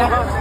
Yeah.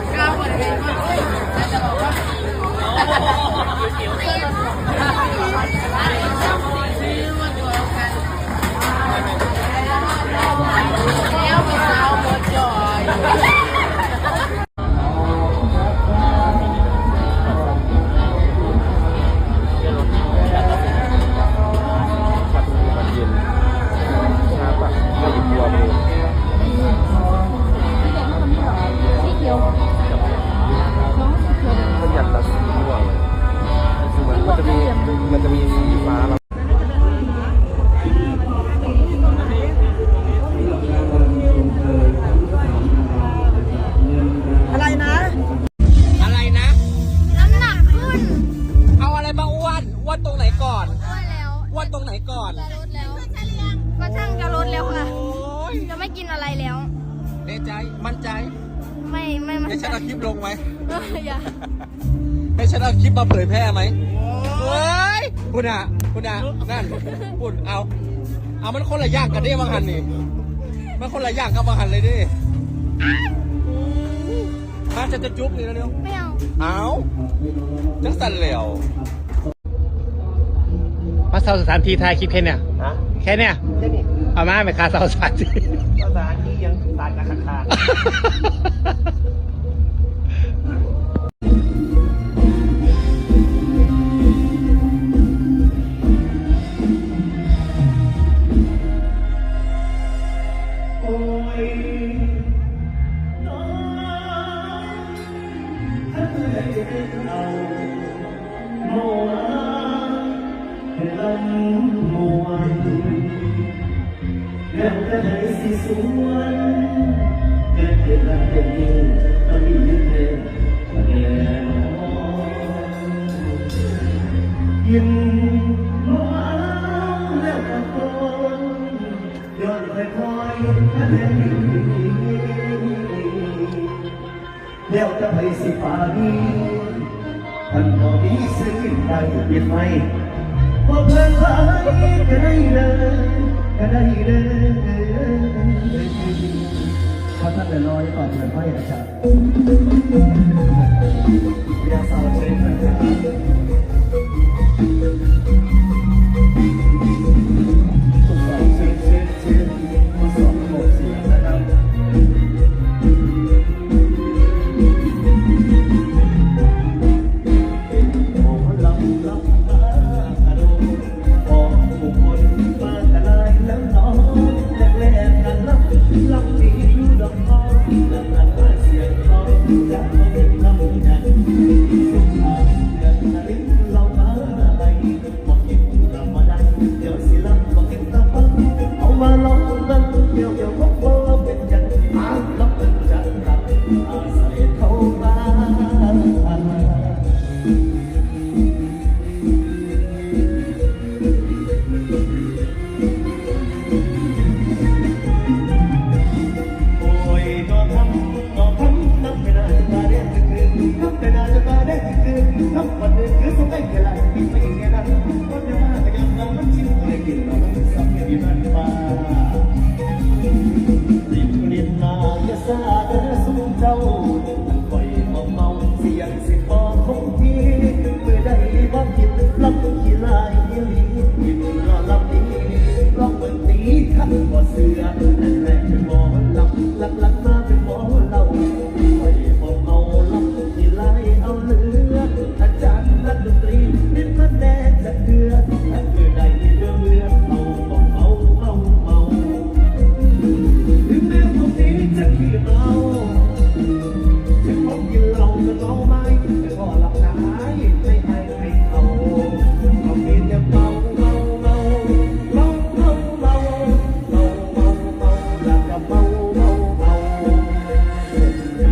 ตรงไหนก่อนจะลดแล้วก็ช่างจะลดแล้วค่ะโอ้ยจะไม่กินอะไรแล้วแน่ใจ มั่นใจไม่ไม่ไม่ให้ฉันเอาคลิปลงไหมเอออย่าให้ฉันเอาคลิปมาเผยแพร่ไหมเฮ้ยคุณอะคุณอะนั่นคุณเอา เอามันคนละอย่างกันดิบางหันนี่มันคนละอย่างกับบางหันเลยดิมาจะจะจุ๊บนี่แล้วเร็วไม่เอา เอาจังสันเหลว มาเซาสถานที่ถ่ายคลิปแค่เนี่ยฮะแค่เนี่ยแค่นี้เอามาไปคาเซาสถานที่ภาษาที่ยังตายกันขา ดแล้วจะให้สิสวนเกิดเหตุการณ์เป็นนี้ตอนนี้ยึดเองแล้วยินมาแล้วตะโกนย้อนค่อยๆถ้าแน่ดีแล้วจะไปสิฟ้าดีท่านบอกดีสิ่งใดเปลี่ยนไหมพอเพลินไปก็ได้เลย เพราะท่านเดือดร้อนก่อนเดือดร้ออย่างไะครับ Thank you.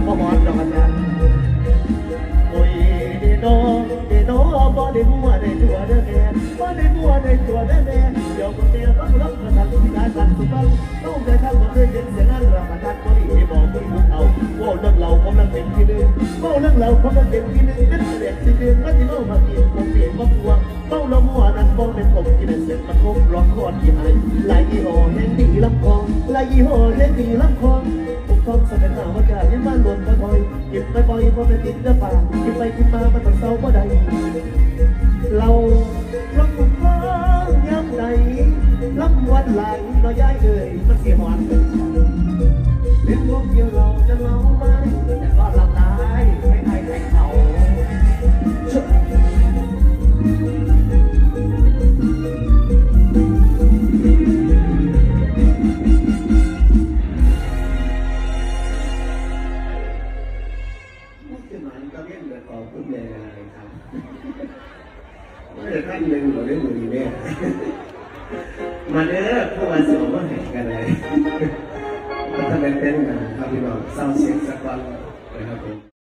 พ่อหมอนดอกอาจารย์โอ้ยเดโนเดโนบ่ได้มัวได้ตัวเด้อแม่บ่ได้มัวได้ตัวเด้อแม่เดี๋ยวคนเดียวต้องรับกระทำที่การสั่นสุดต้องต้องได้ทำมาด้วยเย็นเสียงนั้นเรามาทักก็ดีบอกคุณผู้เอาว่าเรื่องเรากำลังเป็นที่หนึ่งว่าเรื่องเรากำลังเป็นที่หนึ่งเป็นเสียงที่หนึ่งก็ที่เรามาเปลี่ยนผมเปลี่ยนมาตัวเมาละมัวนั้นบ่เป็นผมที่ได้เสร็จมันคงร้องคอที่ไหนลายยี่ห้อแห่งดีลำคองลายยี่ห้อแห่งดีลำคอ อยพอเป็นติดเนื้อปากกินไปกินมามันต้องเศร้าบ่ได้ เรื่องมือแม่มาเด้อพวกมันเสาร์มาแห่งกันเลยมันจะเป็นเป็นงานครับพี่น้องเศร้าเสียงสักวันนะครับผม